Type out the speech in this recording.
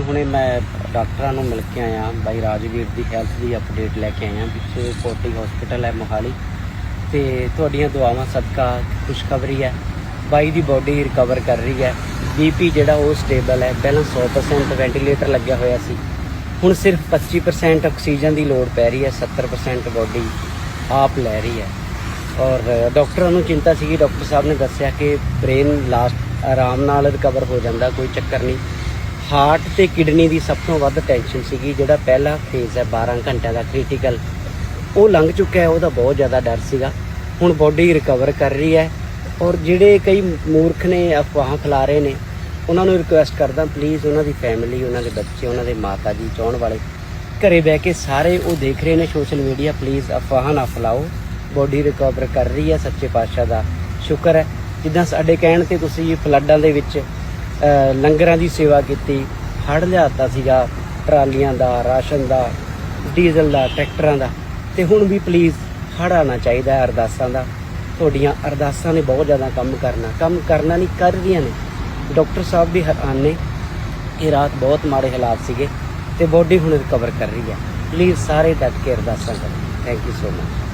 ਹੁਣੇ ਮੈਂ ਡਾਕਟਰਾਂ ਨੂੰ ਮਿਲ ਕੇ ਆਇਆ, ਬਾਈ ਰਾਜਵੀਰ ਦੀ ਹੈਲਥ ਦੀ ਅਪਡੇਟ ਲੈ ਕੇ ਆਇਆ, ਪਿੱਛੇ ਕੋਟੀ ਹਸਪੀਟਲ ਹੈ ਮੋਹਾਲੀ। ਤੇ ਤੁਹਾਡੀਆਂ ਦੁਆਵਾਂ ਸਦਕਾ ਖੁਸ਼ਖਬਰੀ ਹੈ। ਬਾਈ ਦੀ ਬੋਡੀ ਰਿਕਵਰ ਕਰ ਰਹੀ ਹੈ। ਬੀਪੀ ਜਿਹੜਾ ਉਹ ਸਟੇਬਲ ਹੈ, ਪਹਿਲਾਂ 100% ਵੈਂਟੀਲੇਟਰ ਲੱਗਿਆ ਹੋਇਆ ਸੀ। ਹੁਣ ਸਿਰਫ 25% ਆਕਸੀਜਨ ਦੀ ਲੋੜ ਪੈ ਰਹੀ ਹੈ 70% ਬੋਡੀ ਆਪ ਲੈ ਰਹੀ ਹੈ। ਔਰ ਡਾਕਟਰਾਂ ਨੂੰ ਚਿੰਤਾ ਸੀਗੀ, ਡਾਕਟਰ ਸਾਹਿਬ ਨੇ ਦੱਸਿਆ ਕਿ ਬ੍ਰੇਨ ਲਾਸਟ ਆਰਾਮ ਨਾਲ ਰਿਕਵਰ ਹੋ ਜਾਂਦਾ, ਕੋਈ ਚੱਕਰ ਨਹੀਂ। ਹਾਰਟ ਤੇ ਕਿਡਨੀ ਦੀ ਸਭ ਤੋਂ ਵੱਧ ਟੈਨਸ਼ਨ ਸੀਗੀ, ਜਿਹੜਾ ਪਹਿਲਾ ਫੇਜ਼ ਹੈ 12 ਘੰਟਿਆਂ ਦਾ ਕ੍ਰਿਟੀਕਲ ਉਹ ਲੰਘ ਚੁੱਕਿਆ ਹੈ, ਉਹਦਾ ਬਹੁਤ ਜ਼ਿਆਦਾ ਡਰ ਸੀਗਾ। ਹੁਣ ਬੋਡੀ ਰਿਕਵਰ ਕਰ ਰਹੀ ਹੈ ਔਰ ਜਿਹੜੇ ਕਈ ਮੂਰਖ ਨੇ, ਅਫਵਾਹਾਂ ਫੈਲਾ ਰਹੇ ਨੇ, ਉਹਨਾਂ ਨੂੰ ਰਿਕੁਐਸਟ ਕਰਦਾ ਪਲੀਜ਼ ਉਹਨਾਂ ਦੀ ਫੈਮਿਲੀ ਉਹਨਾਂ ਦੇ ਬੱਚੇ, ਉਹਨਾਂ ਦੇ ਮਾਤਾ ਜੀ, ਚਾਹਣ ਵਾਲੇ, ਘਰੇ ਬਹਿ ਕੇ ਸਾਰੇ ਉਹ ਦੇਖ ਰਹੇ ਨੇ ਸੋਸ਼ਲ ਮੀਡੀਆ ਪਲੀਜ਼ ਅਫਵਾਹਾਂ ਨਾ ਫੈਲਾਓ। ਬੋਡੀ ਰਿਕਵਰ ਕਰ ਰਹੀ ਹੈ, ਸੱਚੇ ਪਾਤਸ਼ਾਹ ਦਾ ਸ਼ੁਕਰ ਹੈ। ਜਿੱਦਾਂ ਸਾਡੇ ਕਹਿਣ ਤੇ ਤੁਸੀਂ ਫਲੱਡਾਂ ਦੇ ਵਿੱਚ ਲੰਗਰਾਂ ਦੀ ਸੇਵਾ ਕੀਤੀ ਹੜ ਲਿਆਤਾ ਸੀਗਾ, ਟਰਾਲੀਆਂ ਦਾ, ਰਾਸ਼ਨ ਦਾ, ਡੀਜ਼ਲ ਦਾ, ਟਰੈਕਟਰਾਂ ਦਾ। ਤੇ ਹੁਣ ਵੀ ਪਲੀਜ਼ ਹੜ ਆਉਣਾ ਚਾਹੀਦਾ ਹੈ ਅਰਦਾਸਾਂ ਦਾ। ਤੁਹਾਡੀਆਂ ਅਰਦਾਸਾਂ ਨੇ ਬਹੁਤ ਜ਼ਿਆਦਾ ਕੰਮ ਕਰਨਾ। ਕੰਮ ਕਰਨਾ ਨਹੀਂ, ਕਰ ਰਹੀਆਂ ਨੇ। ਡਾਕਟਰ ਸਾਹਿਬ ਵੀ ਹੈਰਾਨ ਨੇ ਇਹ ਰਾਤ ਬਹੁਤ ਮਾੜੇ ਹਾਲਾਤ ਸੀਗੇ ਤੇ ਬੋਡੀ ਹੁਣ ਰਿਕਵਰ ਕਰ ਰਹੀ ਹੈ। ਪਲੀਜ਼ ਸਾਰੇ ਡਟ ਕੇ ਅਰਦਾਸਾਂ ਕਰੋ। Thank you so much